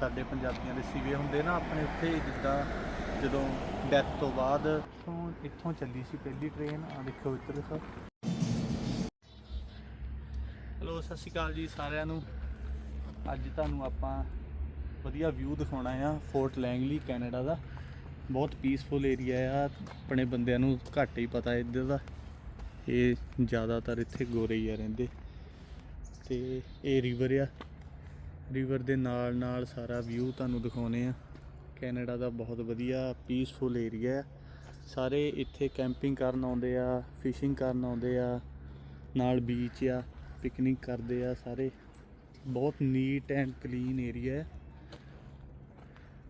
ਸਾਡੇ ਪੰਜਾਬੀਆਂ ਦੇ ਸਿਵੇ ਹੁੰਦੇ ਨਾ ਆਪਣੇ ਉੱਥੇ ਜਿੱਦਾਂ ਜਦੋਂ ਡੈਥ ਤੋਂ ਬਾਅਦ ਇੱਥੋਂ ਇੱਥੋਂ ਚੱਲੀ ਸੀ ਪਹਿਲੀ ਟ੍ਰੇਨ ਆ ਦੇਖੋ ਇੱਧਰ ਸਭ ਹੈਲੋ, ਸਤਿ ਸ਼੍ਰੀ ਅਕਾਲ ਜੀ ਸਾਰਿਆਂ ਨੂੰ। ਅੱਜ ਤੁਹਾਨੂੰ ਆਪਾਂ ਵਧੀਆ ਵਿਊ ਦਿਖਾਉਣਾ ਆ ਫੋਰਟ ਲੈਂਗਲੀ ਕੈਨੇਡਾ ਦਾ। ਬਹੁਤ ਪੀਸਫੁਲ ਏਰੀਆ ਆ। ਆਪਣੇ ਬੰਦਿਆਂ ਨੂੰ ਘੱਟ ਹੀ ਪਤਾ ਇੱਧਰ ਦਾ। ਇਹ ਜ਼ਿਆਦਾਤਰ ਇੱਥੇ ਗੋਰੇ ਹੀ ਆ ਰਹਿੰਦੇ। ਤੇ ਇਹ ਰਿਵਰ ਆ। ਰਿਵਰ ਦੇ ਨਾਲ ਨਾਲ ਸਾਰਾ ਵਿਊ ਤੁਹਾਨੂੰ ਦਿਖਾਉਨੇ ਆ। ਕੈਨੇਡਾ ਦਾ ਬਹੁਤ ਵਧੀਆ ਪੀਸਫੁਲ ਏਰੀਆ ਆ ਸਾਰੇ ਇੱਥੇ ਕੈਂਪਿੰਗ ਕਰਨ ਆਉਂਦੇ ਆ ਫਿਸ਼ਿੰਗ ਕਰਨ ਆਉਂਦੇ ਆ, ਨਾਲ ਬੀਚ ਆ ਪਿਕਨਿਕ ਕਰਦੇ ਆ ਸਾਰੇ। ਬਹੁਤ ਨੀਟ ਐਂਡ ਕਲੀਨ ਏਰੀਆ ਹੈ।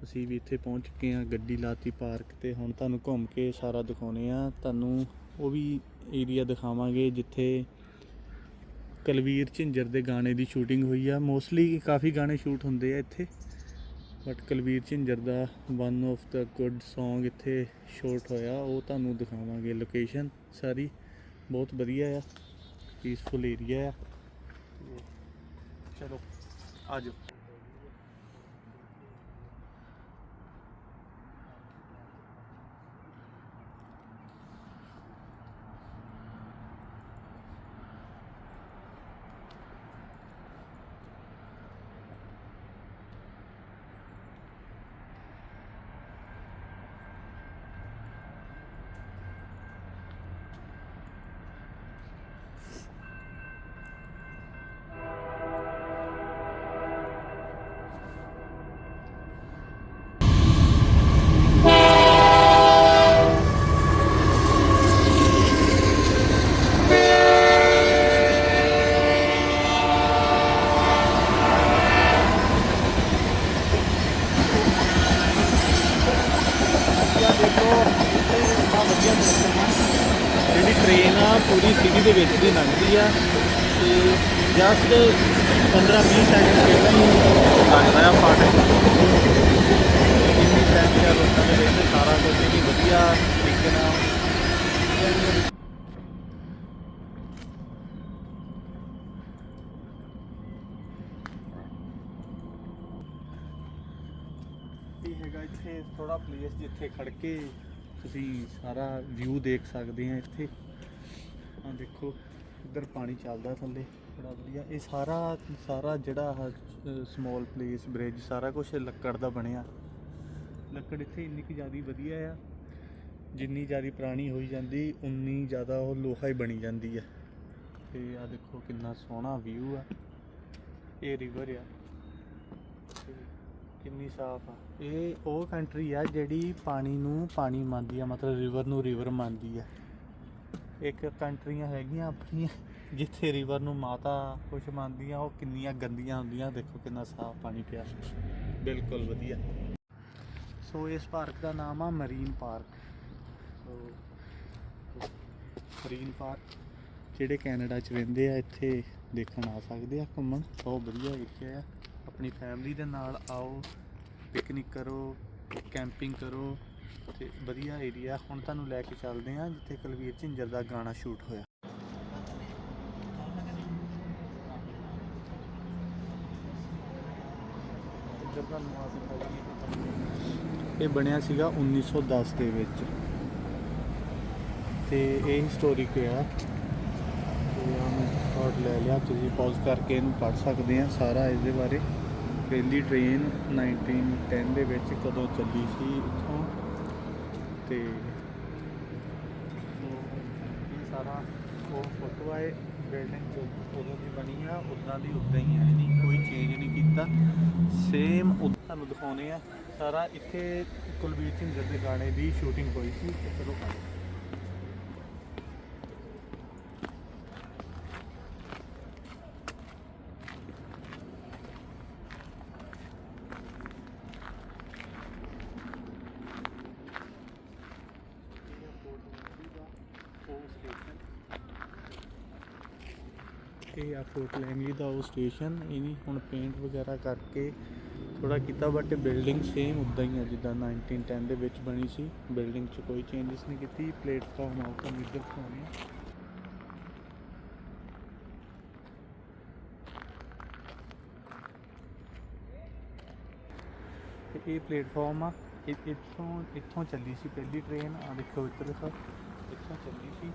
ਅਸੀਂ ਵੀ ਇੱਥੇ ਪਹੁੰਚ ਚੁੱਕੇ ਹਾਂ ਗੱਡੀ ਲਾਤੀ ਪਾਰਕ ਤੇ। ਹੁਣ ਤੁਹਾਨੂੰ ਘੁੰਮ ਕੇ ਸਾਰਾ ਦਿਖਾਉਨੇ ਆ। ਤੁਹਾਨੂੰ ਉਹ ਵੀ ਏਰੀਆ ਦਿਖਾਵਾਂਗੇ ਜਿੱਥੇ ਕੁਲਵੀਰ ਝਿੰਜਰ ਦੇ ਗਾਣੇ ਦੀ ਸ਼ੂਟਿੰਗ ਹੋਈ ਆ। ਮੋਸਟਲੀ ਕਾਫੀ ਗਾਣੇ ਸ਼ੂਟ ਹੁੰਦੇ ਆ ਇੱਥੇ। But Kulveer Jhinjer the one of the good Song ਇੱਥੇ ਸ਼ੂਟ ਹੋਇਆ। ਉਹ ਤੁਹਾਨੂੰ ਦਿਖਾਵਾਂਗੇ ਲੋਕੇਸ਼ਨ ਸਾਰੀ। ਬਹੁਤ ਵਧੀਆ ਆ। ਪੀਸਫੁਲ ਏਰੀਆ ਆ। ਤੇ ਚਲੋ ਆਜੋ ਜਿਹੜੀ ਟ੍ਰੇਨ ਆ ਪੂਰੀ ਸਿਟੀ ਦੇ ਵਿੱਚ ਦੀ ਲੰਘਦੀ ਆ ਤੇ ਜਸਟ 15-20 ਸੈਕਿੰਡ ਪਹਿਲਾਂ ਹੀ ਲੱਗਦਾ ਆ ਫਾਟਕ ਇੰਨੀ ਸੈਂਸਿਆ ਲੋਕਾਂ ਦੇ ਵਿੱਚ, ਸਾਰਾ ਕੁਝ ਹੀ ਵਧੀਆ ਤਰੀਕੇ ਨਾਲ ਇਹ ਹੈਗਾ ਇੱਥੇ ਥੋੜਾ ਪਲੇਸ ਜਿੱਥੇ ਖੜ ਕੇ ਤੁਸੀਂ ਸਾਰਾ ਵਿਊ ਦੇਖ ਸਕਦੇ ਆ ਇੱਥੇ। ਆ ਦੇਖੋ, ਇੱਧਰ ਪਾਣੀ ਚੱਲਦਾ ਥੱਲੇ। ਬੜਾ ਵਧੀਆ। ਇਹ ਸਾਰਾ ਸਾਰਾ ਜਿਹੜਾ ਸਮਾਲ ਪਲੇਸ ਬ੍ਰਿਜ ਸਾਰਾ ਕੁਝ ਲੱਕੜ ਦਾ ਬਣਿਆ। ਲੱਕੜ ਇੱਥੇ ਇੰਨੀ ਕੁ ਜ਼ਿਆਦਾ ਵਧੀਆ ਆ। ਜਿੰਨੀ ਜ਼ਿਆਦਾ ਪੁਰਾਣੀ ਹੋਈ ਜਾਂਦੀ, ਉਨੀ ਜ਼ਿਆਦਾ ਉਹ ਲੋਹਾ ਹੀ ਬਣੀ ਜਾਂਦੀ ਆ। ਤੇ ਆ ਦੇਖੋ ਕਿੰਨਾ ਸੋਹਣਾ ਵਿਊ ਆ। ਇਹ ਰਿਵਰ ਆ। ਤੇ ਕਿੰਨੀ ਸਾਫ਼ ਆ। ਇਹ ਉਹ ਕੰਟਰੀ ਆ ਜਿਹੜੀ ਪਾਣੀ ਨੂੰ ਪਾਣੀ ਮੰਨਦੀ ਆ, ਮਤਲਬ ਰਿਵਰ ਨੂੰ ਰਿਵਰ ਮੰਨਦੀ ਆ। ਇੱਕ ਕੰਟਰੀਆਂ ਹੈਗੀਆਂ ਆਪਣੀਆਂ, ਜਿੱਥੇ ਰਿਵਰ ਨੂੰ ਮਾਤਾ ਕੁਛ ਮੰਨਦੀਆਂ, ਉਹ ਕਿੰਨੀਆਂ ਗੰਦੀਆਂ ਹੁੰਦੀਆਂ, ਦੇਖੋ ਕਿੰਨਾ ਸਾਫ਼ ਪਾਣੀ ਪਿਆ। ਬਿਲਕੁਲ ਵਧੀਆ। ਸੋ ਇਸ ਪਾਰਕ ਦਾ ਨਾਮ ਆ ਮਰੀਨ ਪਾਰਕ ਮਰੀਨ ਪਾਰਕ ਜਿਹੜੇ ਕੈਨੇਡਾ ਚ ਰਹਿੰਦੇ ਆ, ਇੱਥੇ ਦੇਖਣ ਆ ਸਕਦੇ ਆ, ਘੁੰਮਣ। ਬਹੁਤ ਵਧੀਆ ਏਰੀਆ ਆ। ਆਪਣੀ ਫੈਮਿਲੀ ਦੇ ਨਾਲ ਆਓ ਪਿਕਨਿਕ ਕਰੋ ਕੈਂਪਿੰਗ ਕਰੋ। ਤੇ ਵਧੀਆ ਏਰੀਆ ਹੁਣ ਤੁਹਾਨੂੰ ਲੈ ਕੇ ਚੱਲਦੇ ਆ ਜਿੱਥੇ ਕੁਲਵੀਰ ਝਿੰਜਰ ਦਾ ਗਾਣਾ ਸ਼ੂਟ ਹੋਇਆ। ਇਹ ਬਣਿਆ ਸੀਗਾ 1910 ਦੇ ਵਿੱਚ। ਤੇ ਇਹ ਹਿਸਟੋਰਿਕ ਆ ਤੇ ਲੈ ਲਿਆ, ਤੁਸੀਂ ਪੌਜ਼ ਕਰਕੇ ਇਹਨੂੰ ਪੜ੍ਹ ਸਕਦੇ ਆ ਸਾਰਾ ਇਹਦੇ ਬਾਰੇ। ਪਹਿਲੀ ਟ੍ਰੇਨ 1910 ਦੇ ਵਿੱਚ ਕਦੋਂ ਚੱਲੀ ਸੀ, ਇੱਥੋਂ ਤੇ ਸੋ ਇਹ ਸਾਰਾ ਉਹ ਫੋਟੋ ਆਏ ਬਿਲਡਿੰਗ ਜੋ ਉਦੋਂ ਦੀ ਬਣੀ ਆ ਉਦਾਂ ਦੀ ਉਦਾਂ ਹੀ ਹੈ ਨਹੀਂ ਕੋਈ ਚੇਂਜ ਨਹੀਂ ਕੀਤਾ। ਸੇਮ ਤੁਹਾਨੂੰ ਦਿਖਾਉਨੇ ਆ, ਸਾਰਾ ਇੱਥੇ ਕੁਲਵੀਰ ਝਿੰਜਰ ਦੇ ਗਾਣੇ ਦੀ ਸ਼ੂਟਿੰਗ ਹੋਈ ਸੀ ਚਲੋ ਇਹ ਆ ਫੋਰਟ ਲੈਂਗਲੀ ਦਾ ਉਹ ਸਟੇਸ਼ਨ ਇਹਨੀ ਹੁਣ ਪੇਂਟ ਵਗੈਰਾ ਕਰਕੇ ਥੋੜਾ ਕੀਤਾ ਬਟ ਬਿਲਡਿੰਗ ਸੇਮ ਉਦਾਂ ਹੀ ਆ ਜਿੱਦਾਂ 1910 ਦੇ ਵਿੱਚ ਬਣੀ ਸੀ। ਬਿਲਡਿੰਗ 'ਚ ਕੋਈ ਚੇਂਜਸ ਨਹੀਂ ਕੀਤੀ ਪਲੇਟਫਾਰਮ ਆਊਟ ਇੱਧਰ ਦਿਖਾਉਂਦੇ ਆ। ਤੇ ਇਹ ਪਲੇਟਫਾਰਮ ਆ ਇੱਥੋਂ ਇੱਥੋਂ ਚੱਲੀ ਸੀ ਪਹਿਲੀ ਟ੍ਰੇਨ ਆ ਦੇਖੋ ਇੱਧਰ ਸਰ ਇੱਥੋਂ ਚੱਲੀ ਸੀ।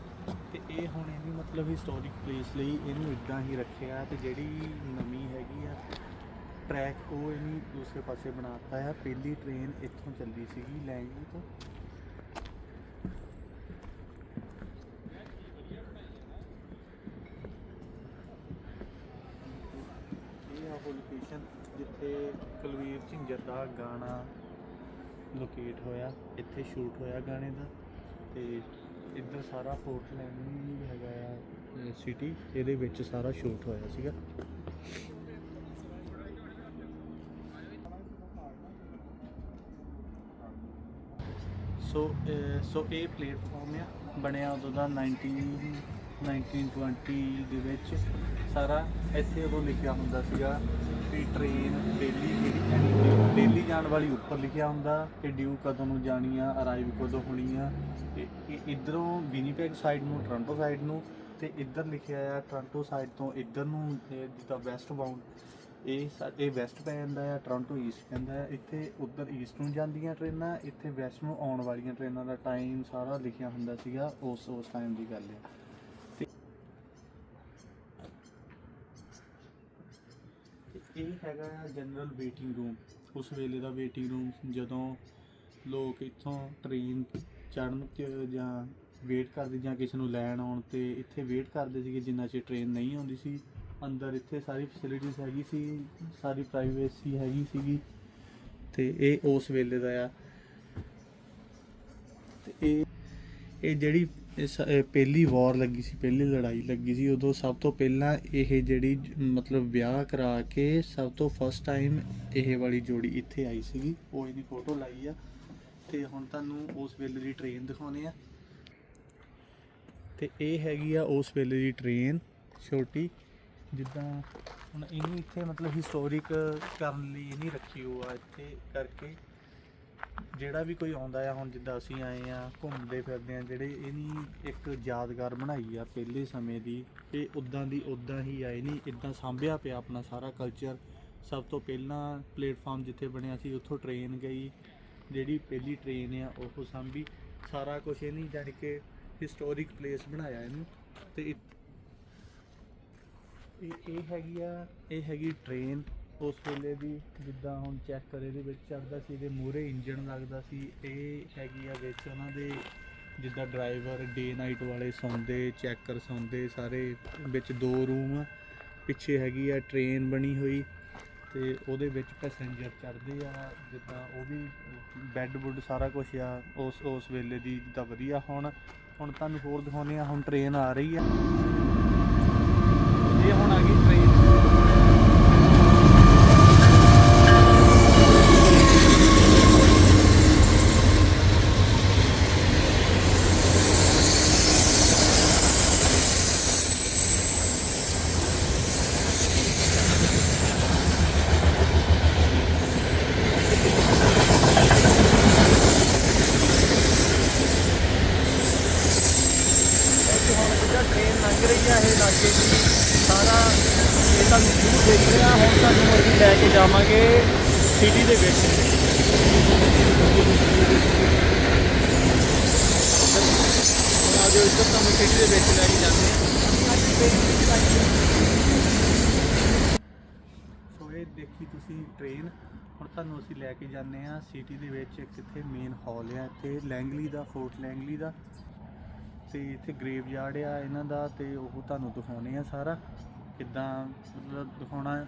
ਤੇ ਇਹ ਹੁਣ ਇਹਨੂੰ ਮਤਲਬ ਹਿਸਟੋਰਿਕ ਪਲੇਸ ਲਈ ਇਹਨੂੰ ਇਦਾਂ ਹੀ ਰੱਖਿਆ ਤੇ ਜਿਹੜੀ ਨਵੀਂ ਹੈਗੀ ਆ ਟਰੈਕ ਉਹ ਇਹਨੂੰ ਦੂਸਰੇ ਪਾਸੇ ਬਣਾਤਾ ਆ। ਪਹਿਲੀ ਟ੍ਰੇਨ ਇੱਥੋਂ ਚੱਲੀ ਸੀਗੀ ਲੈਂਗੂ ਤੋਂ। ਇਹ ਆ ਉਹ ਲੋਕੇਸ਼ਨ ਜਿੱਥੇ ਕੁਲਵੀਰ ਝਿੰਜਰ ਦਾ ਗਾਣਾ ਲੋਕੇਟ ਹੋਇਆ। ਇੱਥੇ ਸ਼ੂਟ ਹੋਇਆ ਗਾਣੇ ਦਾ ਤੇ ਇੱਧਰ ਸਾਰਾ ਪੋਰਟਲੈਂਡ ਵੀ ਹੈਗਾ ਆ ਸਿਟੀ ਇਹਦੇ ਵਿੱਚ ਸਾਰਾ ਸ਼ੂਟ ਹੋਇਆ ਸੀਗਾ। ਸੋ ਸੋ ਇਹ ਪਲੇਟਫਾਰਮ ਆ, ਬਣਿਆ ਉਦੋਂ ਦਾ 19 1920 ਦੇ ਵਿੱਚ। ਸਾਰਾ ਇੱਥੇ ਉਦੋਂ ਲਿਖਿਆ ਹੁੰਦਾ ਸੀਗਾ ਵੀ ਟ੍ਰੇਨ ਜਾਣੀ ਜਾਣ ਵਾਲੀ ਉੱਪਰ ਲਿਖਿਆ ਹੁੰਦਾ ਕਿ ਡਿਊ ਕਦੋਂ ਨੂੰ ਜਾਣੀ ਆ ਅਰਾਈਵ ਕਦੋਂ ਹੋਣੀ ਆ ਤੇ ਇਧਰੋਂ ਵਿਨੀਪੈਗ ਸਾਈਡ ਨੂੰ ਟੋਰਾਂਟੋ ਸਾਈਡ ਨੂੰ ਤੇ ਇੱਧਰ ਲਿਖਿਆ ਆ ਟੋਰਾਂਟੋ ਸਾਈਡ ਤੋਂ ਇੱਧਰ ਨੂੰ ਜਿੱਦਾਂ ਵੈਸਟ ਬਾਉਂਡ ਇਹ ਇਹ ਵੈਸਟ ਪੈ ਜਾਂਦਾ ਆ ਟੋਰਾਂਟੋ ਈਸਟ ਪੈਂਦਾ ਆ। ਇੱਥੇ ਉੱਧਰ ਈਸਟ ਨੂੰ ਜਾਂਦੀਆਂ ਟ੍ਰੇਨਾਂ, ਇੱਥੇ ਵੈਸਟ ਨੂੰ ਆਉਣ ਵਾਲੀਆਂ ਟ੍ਰੇਨਾਂ ਦਾ ਟਾਈਮ ਸਾਰਾ ਲਿਖਿਆ ਹੁੰਦਾ ਸੀਗਾ, ਉਸ ਉਸ ਟਾਈਮ ਦੀ ਗੱਲ ਹੈ ਤੇ ਤੇ ਇਹ ਹੈਗਾ ਆ ਜਨਰਲ ਵੇਟਿੰਗ ਰੂਮ ਉਸ ਵੇਲੇ ਦਾ ਵੇਟਿੰਗ ਰੂਮ ਜਦੋਂ ਲੋਕ ਇੱਥੋਂ ਟ੍ਰੇਨ ਚੜ੍ਹਨ ਚ ਜਾਂ ਵੇਟ ਕਰਦੇ ਜਾਂ ਕਿਸੇ ਨੂੰ ਲੈਣ ਆਉਣ ਤੇ ਇੱਥੇ ਵੇਟ ਕਰਦੇ ਸੀਗੇ, ਜਿੰਨਾ ਚਿਰ ਟ੍ਰੇਨ ਨਹੀਂ ਆਉਂਦੀ ਸੀ। ਅੰਦਰ ਇੱਥੇ ਸਾਰੀ ਫੈਸਿਲਿਟੀਜ਼ ਹੈਗੀ ਸੀ, ਸਾਰੀ ਪ੍ਰਾਈਵੇਸੀ ਹੈਗੀ ਸੀਗੀ। ਤੇ ਇਹ ਉਸ ਵੇਲੇ ਦਾ ਆ। ਤੇ ਇਹ ਇਹ ਜਿਹੜੀ ਇਸ- ਇਹ ਪਹਿਲੀ ਵਾਰ ਲੱਗੀ ਸੀ, ਪਹਿਲੀ ਲੜਾਈ ਲੱਗੀ ਸੀ, ਉਦੋਂ ਸਭ ਤੋਂ ਪਹਿਲਾਂ ਇਹ ਜਿਹੜੀ ਮਤਲਬ ਵਿਆਹ ਕਰਾ ਕੇ ਸਭ ਤੋਂ ਫਸਟ ਟਾਈਮ ਇਹ ਵਾਲੀ ਜੋੜੀ ਇੱਥੇ ਆਈ ਸੀਗੀ। ਉਹ ਇਹਨੇ ਫੋਟੋ ਲਾਈ ਆ ਤੇ ਹੁਣ ਤੁਹਾਨੂੰ ਉਸ ਵੇਲੇ ਦੀ ਟ੍ਰੇਨ ਦਿਖਾਉਣੇ ਆ। ਤੇ ਇਹ ਹੈਗੀ ਆ ਉਸ ਵੇਲੇ ਦੀ ਟ੍ਰੇਨ ਛੋਟੀ। ਜਿੱਦਾਂ ਹੁਣ ਇਹਨੂੰ ਇੱਥੇ ਮਤਲਬ ਹਿਸਟੋਰਿਕ ਕਰਨ ਲਈ ਨਹੀਂ ਰੱਖੀ ਉਹ ਆ, ਇੱਥੇ ਕਰਕੇ। ਜਿਹੜਾ ਵੀ ਕੋਈ ਆਉਂਦਾ ਆ, ਹੁਣ ਜਿੱਦਾਂ ਅਸੀਂ ਆਏ ਆ, ਘੁੰਮਦੇ ਫਿਰਦੇ ਆ, ਜਿਹੜੇ ਇਹਨੀ ਇੱਕ ਯਾਦਗਾਰ ਬਣਾਈ ਆ ਪਹਿਲੇ ਸਮੇਂ ਦੀ ਇਹ ਉਦਾਂ ਦੀ ਉਦਾਂ ਹੀ ਆਏ ਨਹੀਂ ਇਦਾਂ ਸਾਂਭਿਆ ਪਿਆ ਆਪਣਾ ਸਾਰਾ ਕਲਚਰ ਸਭ ਤੋਂ ਪਹਿਲਾਂ ਪਲੇਟਫਾਰਮ ਜਿੱਥੇ ਬਣਿਆ ਸੀ, ਉੱਥੋਂ ਟ੍ਰੇਨ ਗਈ। ਜਿਹੜੀ ਪਹਿਲੀ ਟ੍ਰੇਨ ਆ, ਉਹ ਸਾਂਭੀ। ਸਾਰਾ ਕੁਝ ਨਹੀਂ ਜਾਣੀ ਕਿ ਹਿਸਟੋਰਿਕ ਪਲੇਸ ਬਣਾਇਆ ਇਹਨੂੰ। ਤੇ ਇਹ- ਇਹ ਇਹ ਹੈਗੀ ਆ, ਇਹ ਹੈਗੀ ਟ੍ਰੇਨ ਉਸ ਵੇਲੇ ਦੀ ਜਿੱਦਾਂ ਹੁਣ ਚੈੱਕ ਕਰ ਇਹਦੇ ਵਿੱਚ ਚੜਦਾ ਸੀ, ਇਹਦੇ ਮੂਹਰੇ ਇੰਜਣ ਲੱਗਦਾ ਸੀ, ਇਹ ਹੈਗੀ ਆ ਵਿੱਚ ਉਹਨਾਂ ਦੇ ਜਿੱਦਾਂ ਡਰਾਈਵਰ ਡੇ ਨਾਈਟ ਵਾਲੇ ਸੌਂਦੇ ਚੈੱਕਰ ਸੌਂਦੇ, ਸਾਰੇ ਵਿੱਚ ਦੋ ਰੂਮ ਪਿੱਛੇ ਹੈਗੀ ਆ ਟ੍ਰੇਨ ਬਣੀ ਹੋਈ ਤੇ ਉਹਦੇ ਵਿੱਚ ਪੈਸੇਂਜਰ ਚੜਦੇ ਆ, ਜਿੱਦਾਂ ਉਹ ਵੀ ਬੈੱਡ ਬੁੱਡ ਸਾਰਾ ਕੁਝ ਆ, ਉਸ ਉਸ ਵੇਲੇ ਦੀ ਜਿੱਦਾਂ ਵਧੀਆ, ਹੁਣ ਹੁਣ ਤੁਹਾਨੂੰ ਹੋਰ ਦਿਖਾਉਂਦੇ ਆ ਹੁਣ ਟ੍ਰੇਨ ਆ ਰਹੀ ਆ। ਇਹ ਹੁਣ ਆ ਗਈ ਟ੍ਰੇਨ ਇੱਥੇ ਹੁਣ ਜਿਹੜਾ ਟ੍ਰੇਨ ਲੰਘ ਰਹੀ ਆ ਇਹ ਲਾਗੇ ਦੀ ਸਾਰਾ ਇਹ ਤੁਹਾਨੂੰ ਵਿਊ ਦੇਖ ਰਿਹਾ ਹੁਣ ਤੁਹਾਨੂੰ ਅਸੀਂ ਲੈ ਕੇ ਜਾਵਾਂਗੇ ਸਿਟੀ ਦੇ ਵਿੱਚ ਹੁਣ ਆ ਜਾਓ ਇੱਧਰ ਤੁਹਾਨੂੰ ਸਿਟੀ ਦੇ ਵਿੱਚ ਲੈ ਕੇ ਜਾਂਦੇ ਹਾਂ ਸੋ ਤੁਸੀਂ ਟ੍ਰੇਨ ਹੁਣ ਤੁਹਾਨੂੰ ਅਸੀਂ ਲੈ ਕੇ ਜਾਂਦੇ ਆ ਸਿਟੀ ਦੇ ਵਿੱਚ ਕਿੱਥੇ ਮੇਨ ਹਾਲ ਆ, ਇੱਥੇ ਲੈਂਗਲੀ ਦਾ ਫੋਰਟ ਲੈਂਗਲੀ ਦਾ ਤੇ ਇੱਥੇ ਗ੍ਰੇਵ ਯਾਰਡ ਆ ਇਹਨਾਂ ਦਾ ਤੇ ਉਹ ਤੁਹਾਨੂੰ ਦਿਖਾਉਣੇ ਆ ਸਾਰਾ ਕਿੱਦਾਂ ਮਤਲਬ ਦਿਖਾਉਣਾ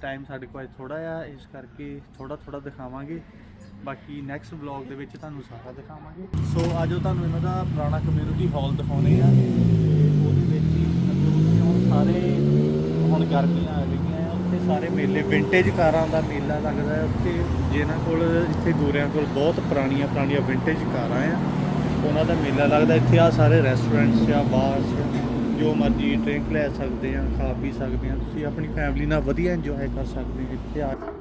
ਟਾਈਮ ਸਾਡੇ ਕੋਲ ਥੋੜਾ ਆ, ਇਸ ਕਰਕੇ ਥੋੜਾ ਥੋੜਾ ਦਿਖਾਵਾਂਗੇ। ਬਾਕੀ ਨੈਕਸਟ ਵਲੌਗ ਦੇ ਵਿੱਚ ਤੁਹਾਨੂੰ ਸਾਰਾ ਦਿਖਾਵਾਂਗੇ। ਸੋ ਆਜੋ ਤੁਹਾਨੂੰ ਇਹਨਾਂ ਦਾ ਪੁਰਾਣਾ ਕਮਿਊਨਿਟੀ ਹਾਲ ਦਿਖਾਉਣੇ ਆ। ਤੇ ਉਹਦੇ ਵਿੱਚ ਹੀ ਸਾਰੇ ਹੁਣ ਗਰਮੀਆਂ ਆ ਗਈਆਂ ਆ ਸਾਰੇ ਮੇਲੇ ਵਿੰਟੇਜ ਕਾਰਾਂ ਦਾ ਮੇਲਾ ਲੱਗਦਾ ਹੈ ਉੱਥੇ। ਜਿਹਨਾਂ ਕੋਲ ਇੱਥੇ ਗੋਰਿਆਂ ਕੋਲ ਬਹੁਤ ਪੁਰਾਣੀਆਂ ਪੁਰਾਣੀਆਂ ਵਿੰਟੇਜ ਕਾਰਾਂ ਆ। ਉਹਨਾਂ ਦਾ ਮੇਲਾ ਲੱਗਦਾ ਇੱਥੇ ਆ ਸਾਰੇ ਰੈਸਟੋਰੈਂਟਸ ਆ ਬਾਰਸ ਜੋ ਮਰਜ਼ੀ ਡਰਿੰਕ ਲੈ ਸਕਦੇ ਆ, ਖਾ ਪੀ ਸਕਦੇ ਆ। ਤੁਸੀਂ ਆਪਣੀ ਫੈਮਿਲੀ ਨਾਲ ਵਧੀਆ ਇੰਜੋਏ ਕਰ ਸਕਦੇ ਹੋ ਇੱਥੇ ਆ ਕੇ।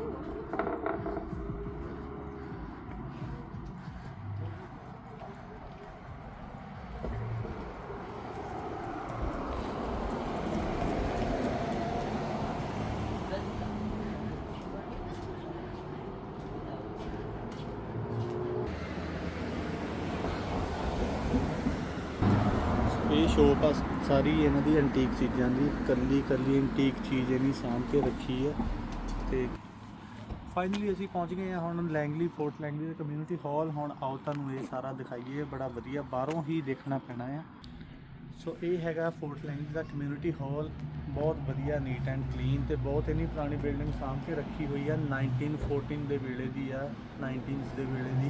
ਸ਼ੋਪ ਆ, ਸਾਰੀ ਇਹਨਾਂ ਦੀ ਐਂਟੀਕ ਚੀਜ਼ਾਂ ਦੀ ਕੱਲੀ ਕੱਲੀ ਐਂਟੀਕ ਚੀਜ਼ ਇਹਨੀ ਸਾਂਭ ਕੇ ਰੱਖੀ ਹੈ ਤੇ ਫਾਈਨਲੀ ਅਸੀਂ ਪਹੁੰਚ ਗਏ ਹਾਂ ਹੁਣ ਲੈਂਗਲੀ ਫੋਰਟ ਲੈਂਗਲੀ ਦੇ ਕਮਿਊਨਿਟੀ ਹਾਲ ਹੁਣ ਆਓ ਤੁਹਾਨੂੰ ਇਹ ਸਾਰਾ ਦਿਖਾਈਏ, ਬੜਾ ਵਧੀਆ, ਬਾਹਰੋਂ ਹੀ ਦੇਖਣਾ ਪੈਣਾ ਆ। ਸੋ ਇਹ ਹੈਗਾ ਫੋਰਟ ਲੈਂਗਲੀ ਦਾ ਕਮਿਊਨਿਟੀ ਹਾਲ ਬਹੁਤ ਵਧੀਆ ਨੀਟ ਐਂਡ ਕਲੀਨ ਤੇ ਬਹੁਤ ਇੰਨੀ ਪੁਰਾਣੀ ਬਿਲਡਿੰਗ ਸਾਂਭ ਕੇ ਰੱਖੀ ਹੋਈ ਆ 1914 ਦੇ ਵੇਲੇ ਦੀ ਆ 19s ਦੇ ਵੇਲੇ ਦੀ।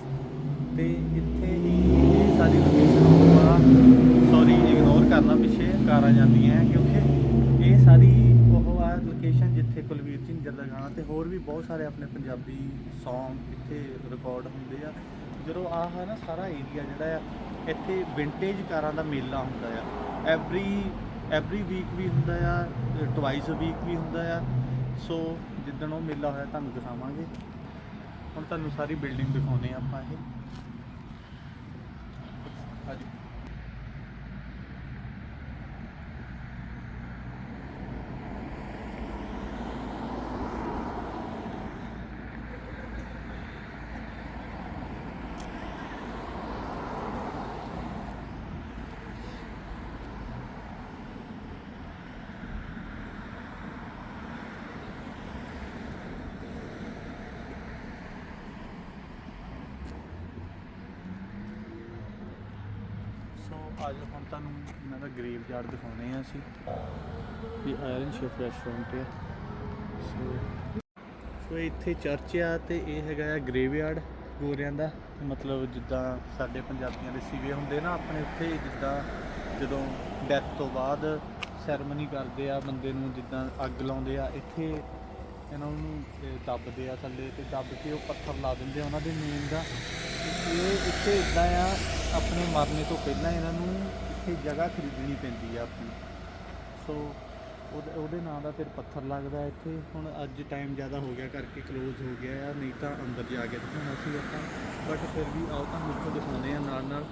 ਤੇ ਇੱਥੇ ਹੀ ਇਹ ਸਾਡੀ ਲੋਕੇਸ਼ਨ ਸੌਰੀ ਇਗਨੋਰ ਕਰਨਾ ਪਿੱਛੇ, ਕਾਰਾਂ ਜਾਂਦੀਆਂ ਹੈ ਕਿਉਂਕਿ ਇਹ ਸਾਰੀ ਉਹ ਆ ਲੋਕੇਸ਼ਨ ਜਿੱਥੇ ਕੁਲਵੀਰ ਝਿੰਜਰ ਦਾ ਗਾਣਾ ਤੇ ਹੋਰ ਵੀ ਬਹੁਤ ਸਾਰੇ ਆਪਣੇ ਪੰਜਾਬੀ Song ਇੱਥੇ ਰਿਕਾਰਡ ਹੁੰਦੇ ਆ। ਜਦੋਂ ਆਹ ਹੈ ਨਾ ਸਾਰਾ ਏਰੀਆ ਜਿਹੜਾ ਆ, ਇੱਥੇ ਵਿੰਟੇਜ ਕਾਰਾਂ ਦਾ ਮੇਲਾ ਹੁੰਦਾ ਆ। ਐਵਰੀ ਐਵਰੀ ਵੀਕ ਵੀ ਹੁੰਦਾ ਆ ਟਵਾਈਸ ਵੀਕ ਵੀ ਹੁੰਦਾ ਆ। ਸੋ ਜਿੱਦਣ ਉਹ ਮੇਲਾ ਹੋਇਆ, ਤੁਹਾਨੂੰ ਦਿਖਾਵਾਂਗੇ। ਹੁਣ ਤੁਹਾਨੂੰ ਸਾਰੀ ਬਿਲਡਿੰਗ ਦਿਖਾਉਂਦੇ ਆ ਆਪਾਂ ਇਹ ਆਜੋ ਸੋ ਅੱਜ ਹੁਣ ਤੁਹਾਨੂੰ ਇਹਨਾਂ ਦਾ ਗ੍ਰੇਵ ਯਾਰਡ ਦਿਖਾਉਣੇ ਆ ਅਸੀਂ। ਇਹ ਆਇਰਨ ਸ਼ਿਫ ਰੈਸਟੋਰੈਂਟ ਆ। ਸੋ ਸੋ ਇੱਥੇ ਚਰਚ ਆ ਤੇ ਇਹ ਹੈਗਾ ਆ ਗ੍ਰੇਵ ਯਾਰਡ ਗੋਰਿਆਂ ਦਾ। ਮਤਲਬ ਜਿੱਦਾਂ ਸਾਡੇ ਪੰਜਾਬੀਆਂ ਦੇ ਸਿਵੇ ਹੁੰਦੇ ਨਾ ਆਪਣੇ ਉੱਥੇ, ਜਿੱਦਾਂ ਜਦੋਂ ਡੈਥ ਤੋਂ ਬਾਅਦ ਸੈਰਮਨੀ ਕਰਦੇ ਆ, ਬੰਦੇ ਨੂੰ ਜਿੱਦਾਂ ਅੱਗ ਲਾਉਂਦੇ ਆ। ਇੱਥੇ ਇਹਨਾਂ ਨੂੰ ਇਹ ਦੱਬਦੇ ਆ ਥੱਲੇ ਤੇ ਦੱਬ ਕੇ ਉਹ ਪੱਥਰ ਲਾ ਦਿੰਦੇ ਆ ਉਹਨਾਂ ਦੇ ਮੇਨ ਦਾ। ਇਹ ਇੱਥੇ ਇਦਾਂ ਆ, ਆਪਣੇ ਮਰਨੇ ਤੋਂ ਪਹਿਲਾਂ ਇਹਨਾਂ ਨੂੰ ਇੱਥੇ ਜਗ੍ਹਾ ਖਰੀਦਣੀ ਪੈਂਦੀ ਆ ਆਪਣੀ। ਸੋ ਉਹਦੇ ਉਹਦੇ ਨਾਂ ਦਾ ਫਿਰ ਪੱਥਰ ਲੱਗਦਾ ਇੱਥੇ। ਹੁਣ ਅੱਜ ਟਾਈਮ ਜ਼ਿਆਦਾ ਹੋ ਗਿਆ ਕਰਕੇ ক্লোਜ਼ ਹੋ ਗਿਆ ਆ, ਨਹੀਂ ਤਾਂ ਅੰਦਰ ਜਾ ਕੇ ਦਿਖਾਉਣਾ ਸੀ ਆਪਾਂ। ਬਟ ਫਿਰ ਵੀ ਆਓ ਤਾਂ ਇੱਥੋਂ ਦਿਖਾਉਂਦੇ ਆ ਨਾਲ ਨਾਲ।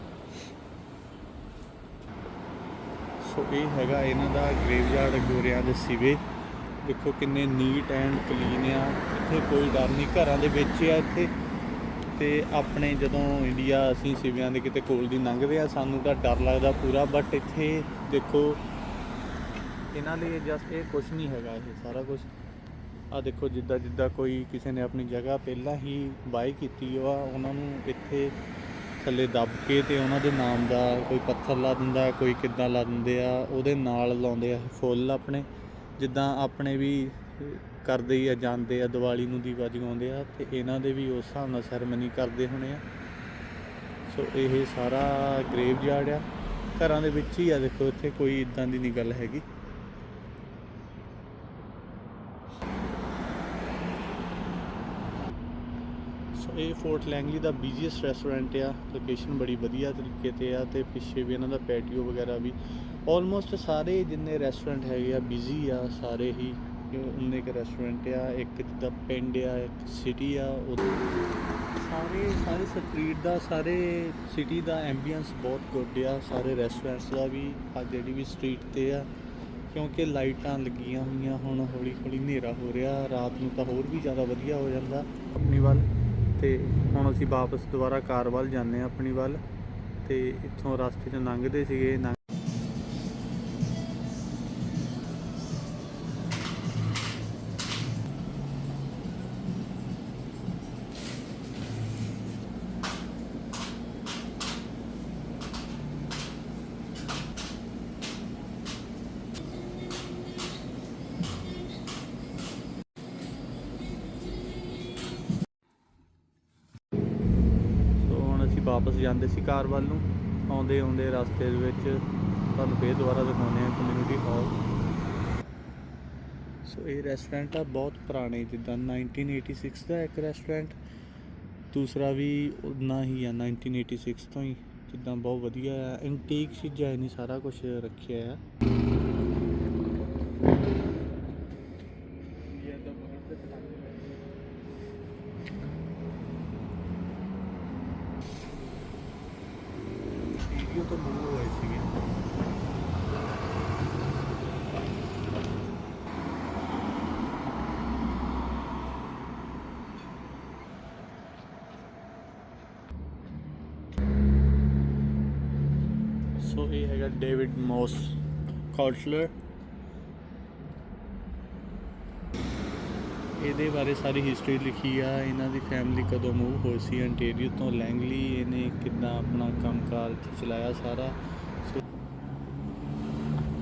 ਸੋ ਇਹ ਹੈਗਾ ਇਹਨਾਂ ਦਾ ਗ੍ਰੇਵਯਾਰਡ ਗੋਰਿਆਂ ਦੇ ਸਿਵੇ। ਦੇਖੋ ਕਿੰਨੇ ਨੀਟ ਐਂਡ ਕਲੀਨ ਆ। ਇੱਥੇ ਕੋਈ ਡਰ ਨਹੀਂ, ਘਰਾਂ ਦੇ ਵਿੱਚ ਆ ਇੱਥੇ। ਤੇ ਆਪਣੇ ਜਦੋਂ ਇੰਡੀਆ ਅਸੀਂ ਸਿਵਿਆਂ ਦੇ ਕਿਤੇ ਕੋਲ ਦੀ ਲੰਘਦੇ ਆ, ਸਾਨੂੰ ਤਾਂ ਡਰ ਲੱਗਦਾ ਪੂਰਾ ਬਟ ਇੱਥੇ ਦੇਖੋ, ਇਹਨਾਂ ਲਈ ਜਸਟ ਇਹ ਕੁਝ ਨਹੀਂ ਹੈਗਾ ਇਹ ਸਾਰਾ ਕੁਝ ਆ ਦੇਖੋ ਜਿੱਦਾਂ ਜਿੱਦਾਂ ਕੋਈ ਕਿਸੇ ਨੇ ਆਪਣੀ ਜਗ੍ਹਾ ਪਹਿਲਾਂ ਹੀ ਬਾਈ ਕੀਤੀ ਆ, ਉਹਨਾਂ ਨੂੰ ਇੱਥੇ ਥੱਲੇ ਦੱਬ ਕੇ ਤੇ ਉਹਨਾਂ ਦੇ ਨਾਮ ਦਾ ਕੋਈ ਪੱਥਰ ਲਾ ਦਿੰਦਾ, ਕੋਈ ਕਿੱਦਾਂ ਲਾ ਦਿੰਦੇ ਆ, ਉਹਦੇ ਨਾਲ ਲਾਉਂਦੇ ਆ ਫੁੱਲ ਆਪਣੇ। ਜਿੱਦਾਂ ਆਪਣੇ ਵੀ ਕਰਦੇ ਹੀ ਆ, ਜਾਂਦੇ ਆ, ਦੀਵਾਲੀ ਨੂੰ ਦੀਵਾ ਜਗਾਉਂਦੇ ਆ ਤੇ ਇਹਨਾਂ ਦੇ ਵੀ ਉਸ ਹਿਸਾਬ ਨਾਲ ਸੈਰਮਨੀ ਕਰਦੇ ਹੋਣੇ ਆ। ਸੋ ਇਹ ਸਾਰਾ ਗ੍ਰੇਵ ਯਾਰਡ ਆ। ਘਰਾਂ ਦੇ ਵਿੱਚ ਹੀ ਆ, ਦੇਖੋ ਇੱਥੇ ਕੋਈ ਇਦਾਂ ਦੀ ਨਹੀਂ ਗੱਲ ਹੈਗੀ। ਸੋ ਇਹ ਫੋਰਟ ਲੈਂਗਲੀ ਦਾ ਬਿਜ਼ੀਐਸਟ ਰੈਸਟੋਰੈਂਟ ਆ। ਲੋਕੇਸ਼ਨ ਬੜੀ ਵਧੀਆ ਤਰੀਕੇ ਤੇ ਆ ਤੇ ਪਿੱਛੇ ਵੀ ਇਹਨਾਂ ਦਾ ਪੈਟੀਓ ਵਗੈਰਾ ਵੀ ਆਲਮੋਸਟ ਸਾਰੇ ਜਿੰਨੇ ਰੈਸਟੋਰੈਂਟ ਹੈਗੇ ਆ ਬਿਜ਼ੀ ਆ, ਸਾਰੇ ਹੀ ਉਹਨੇ ਇੱਕ ਰੈਸਟੋਰੈਂਟ ਆ, ਇੱਕ ਜਿੱਦਾਂ ਪਿੰਡ ਆ, ਇੱਕ ਸਿਟੀ ਆ, ਉਹ ਸਾਰੇ ਸਾਰੇ ਸਟਰੀਟ ਦਾ, ਸਾਰੇ ਸਿਟੀ ਦਾ ਐਂਬੀਅੰਸ ਬਹੁਤ ਗੁੱਡ ਆ, ਸਾਰੇ ਰੈਸਟੋਰੈਂਟਸ ਦਾ ਵੀ, ਆ ਜਿਹੜੀ ਵੀ ਸਟਰੀਟ ਤੇ ਆ, ਕਿਉਂਕਿ ਲਾਈਟਾਂ ਲੱਗੀਆਂ ਹੋਈਆਂ ਹੁਣ ਹੌਲੀ ਹੌਲੀ ਹਨੇਰਾ ਹੋ ਰਿਹਾ, ਰਾਤ ਨੂੰ ਤਾਂ ਹੋਰ ਵੀ ਜ਼ਿਆਦਾ ਵਧੀਆ ਹੋ ਜਾਂਦਾ ਆਪਣੀ ਵੱਲ, ਤੇ ਹੁਣ ਅਸੀਂ ਵਾਪਸ ਦੁਬਾਰਾ ਕਾਰ ਵੱਲ ਜਾਂਦੇ ਆ ਆਪਣੀ ਵੱਲ, ਤੇ ਇੱਥੋਂ ਰਸਤੇ 'ਚ ਲੰਘਦੇ ਸੀਗੇ ਵਾਪਸ ਜਾਂਦੇ ਸੀ ਕਾਰ ਵੱਲ ਨੂੰ। ਆਉਂਦੇ ਆਉਂਦੇ ਰਸਤੇ ਦੇ ਵਿੱਚ ਤੁਹਾਨੂੰ ਫੇਰ ਦੁਬਾਰਾ ਦਿਖਾਉਂਦੇ ਆ ਕਮਿਊਨਿਟੀ ਹਾਲ ਸੋ ਇਹ ਰੈਸਟੋਰੈਂਟ ਆ, ਬਹੁਤ ਪੁਰਾਣੇ ਜਿੱਦਾਂ 1986 ਦਾ ਇੱਕ ਰੈਸਟੋਰੈਂਟ ਦੂਸਰਾ ਵੀ ਉਨਾ ਹੀ ਆ 1986 ਤੋਂ ਹੀ। ਜਿੱਦਾਂ ਬਹੁਤ ਵਧੀਆ ਆ। ਐਂਟੀਕ ਚੀਜ਼ਾਂ ਇਹਨੇ ਸਾਰਾ ਕੁਝ ਰੱਖਿਆ ਆ ਵੀਡੀਓ ਤੋਂ ਮੂਵ ਹੋਏ ਸੀਗੇ ਸੋ ਇਹ ਹੈਗਾ ਡੇਵਿਡ ਮੋਸ ਕਾਲਸਲਰ ਇਹਦੇ ਬਾਰੇ ਸਾਰੀ ਹਿਸਟਰੀ ਲਿਖੀ ਆ। ਇਹਨਾਂ ਦੀ ਫੈਮਿਲੀ ਕਦੋਂ ਮੂਵ ਹੋਈ ਸੀ ਅੰਟੇਰੀਓ ਤੋਂ ਲੈਂਗਲੀ ਇਹਨੇ ਕਿੱਦਾਂ ਆਪਣਾ ਕੰਮਕਾਰ ਇੱਥੇ ਚਲਾਇਆ ਸਾਰਾ। ਸੋ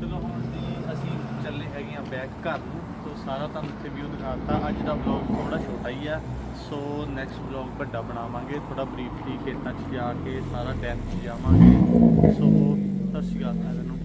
ਚਲੋ ਹੁਣ ਜੀ ਅਸੀਂ ਚੱਲੇ ਹੈਗੇ ਆ ਬੈਕ ਘਰ ਨੂੰ। ਸੋ ਸਾਰਾ ਤੁਹਾਨੂੰ ਇੱਥੇ ਵਿਊ ਦਿਖਾਤਾ। ਅੱਜ ਦਾ ਵਲੌਗ ਥੋੜਾ ਛੋਟਾ ਹੀ ਆ। ਸੋ ਨੈਕਸਟ ਵਲੌਗ ਵੱਡਾ ਬਣਾਵਾਂਗੇ। ਥੋੜਾ ਬਰੀਫਲੀ ਖੇਤਾਂ 'ਚ ਜਾ ਕੇ ਸਾਰਾ ਟਾਈਮ 'ਚ ਜਾਵਾਂਗੇ। ਸੋ ਸਤਿ ਸ਼੍ਰੀ ਅਕਾਲ ਸਾਰਿਆਂ ਨੂੰ